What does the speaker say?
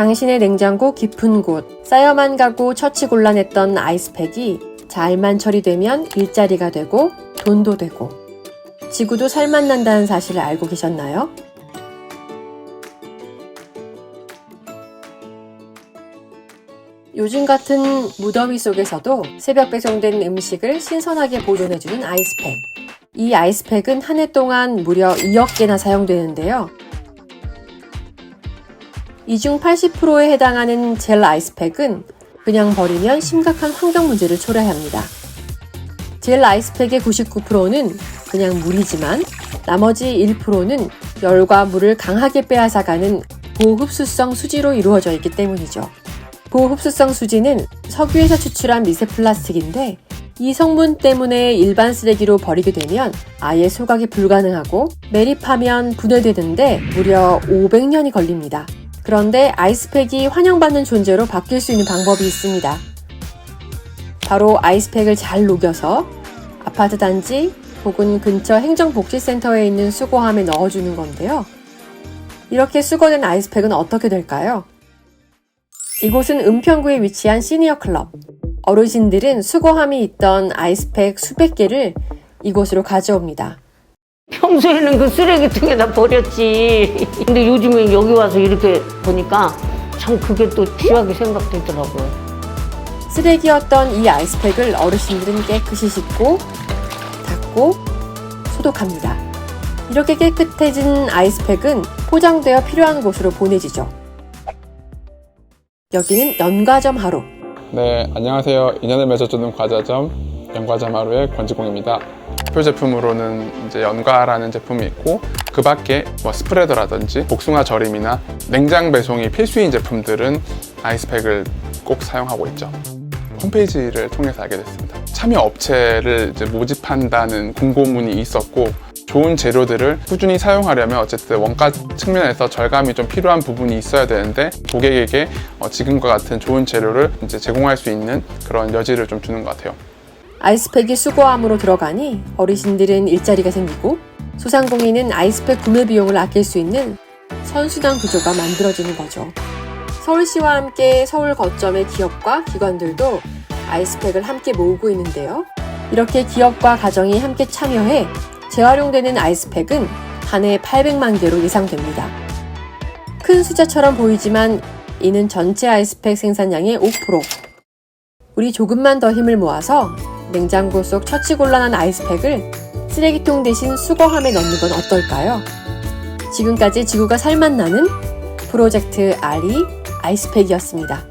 당신의 냉장고 깊은 곳, 쌓여만 가고 처치 곤란했던 아이스팩이 잘만 처리되면 일자리가 되고 돈도 되고 지구도 살만 난다는 사실을 알고 계셨나요? 요즘 같은 무더위 속에서도 새벽 배송된 음식을 신선하게 보존해주는 아이스팩. 이 아이스팩은 한 해 동안 무려 2억 개나 사용되는데요. 이 중 80%에 해당하는 젤 아이스팩은 그냥 버리면 심각한 환경 문제를 초래합니다. 젤 아이스팩의 99%는 그냥 물이지만 나머지 1%는 열과 물을 강하게 빼앗아가는 고흡수성 수지로 이루어져 있기 때문이죠. 고흡수성 수지는 석유에서 추출한 미세 플라스틱인데 이 성분 때문에 일반 쓰레기로 버리게 되면 아예 소각이 불가능하고 매립하면 분해되는데 무려 500년이 걸립니다. 그런데 아이스팩이 환영받는 존재로 바뀔 수 있는 방법이 있습니다. 바로 아이스팩을 잘 녹여서 아파트 단지 혹은 근처 행정복지센터에 있는 수거함에 넣어주는 건데요. 이렇게 수거된 아이스팩은 어떻게 될까요? 이곳은 은평구에 위치한 시니어 클럽. 어르신들은 수거함이 있던 아이스팩 수백 개를 이곳으로 가져옵니다. 평소에는 그 쓰레기통에다 버렸지. 근데 요즘에 여기 와서 이렇게 보니까 참 그게 또 귀하게 생각되더라고요. 쓰레기였던 이 아이스팩을 어르신들은 깨끗이 씻고 닦고 소독합니다. 이렇게 깨끗해진 아이스팩은 포장되어 필요한 곳으로 보내지죠. 여기는 연과점 하루. 네, 안녕하세요. 인연을 맺어주는 과자점 연과점 하루의 권지공입니다. 대표 제품으로는 이제 연과라는 제품이 있고 그 밖에 뭐 스프레더라든지 복숭아 절임이나 냉장 배송이 필수인 제품들은 아이스팩을 꼭 사용하고 있죠. 홈페이지를 통해서 알게 됐습니다. 참여 업체를 모집한다는 공고문이 있었고 좋은 재료들을 꾸준히 사용하려면 어쨌든 원가 측면에서 절감이 좀 필요한 부분이 있어야 되는데 고객에게 어, 지금과 같은 좋은 재료를 이제 제공할 수 있는 그런 여지를 좀 주는 것 같아요. 아이스팩이 수거함으로 들어가니 어르신들은 일자리가 생기고 소상공인은 아이스팩 구매 비용을 아낄 수 있는 선순환 구조가 만들어지는 거죠. 서울시와 함께 서울 거점의 기업과 기관들도 아이스팩을 함께 모으고 있는데요. 이렇게 기업과 가정이 함께 참여해 재활용되는 아이스팩은 한 해 800만 개로 예상됩니다. 큰 숫자처럼 보이지만 이는 전체 아이스팩 생산량의 5%. 우리 조금만 더 힘을 모아서 냉장고 속 처치곤란한 아이스팩을 쓰레기통 대신 수거함에 넣는 건 어떨까요? 지금까지 지구가 살맛 나는 프로젝트 아리 아이스팩이었습니다.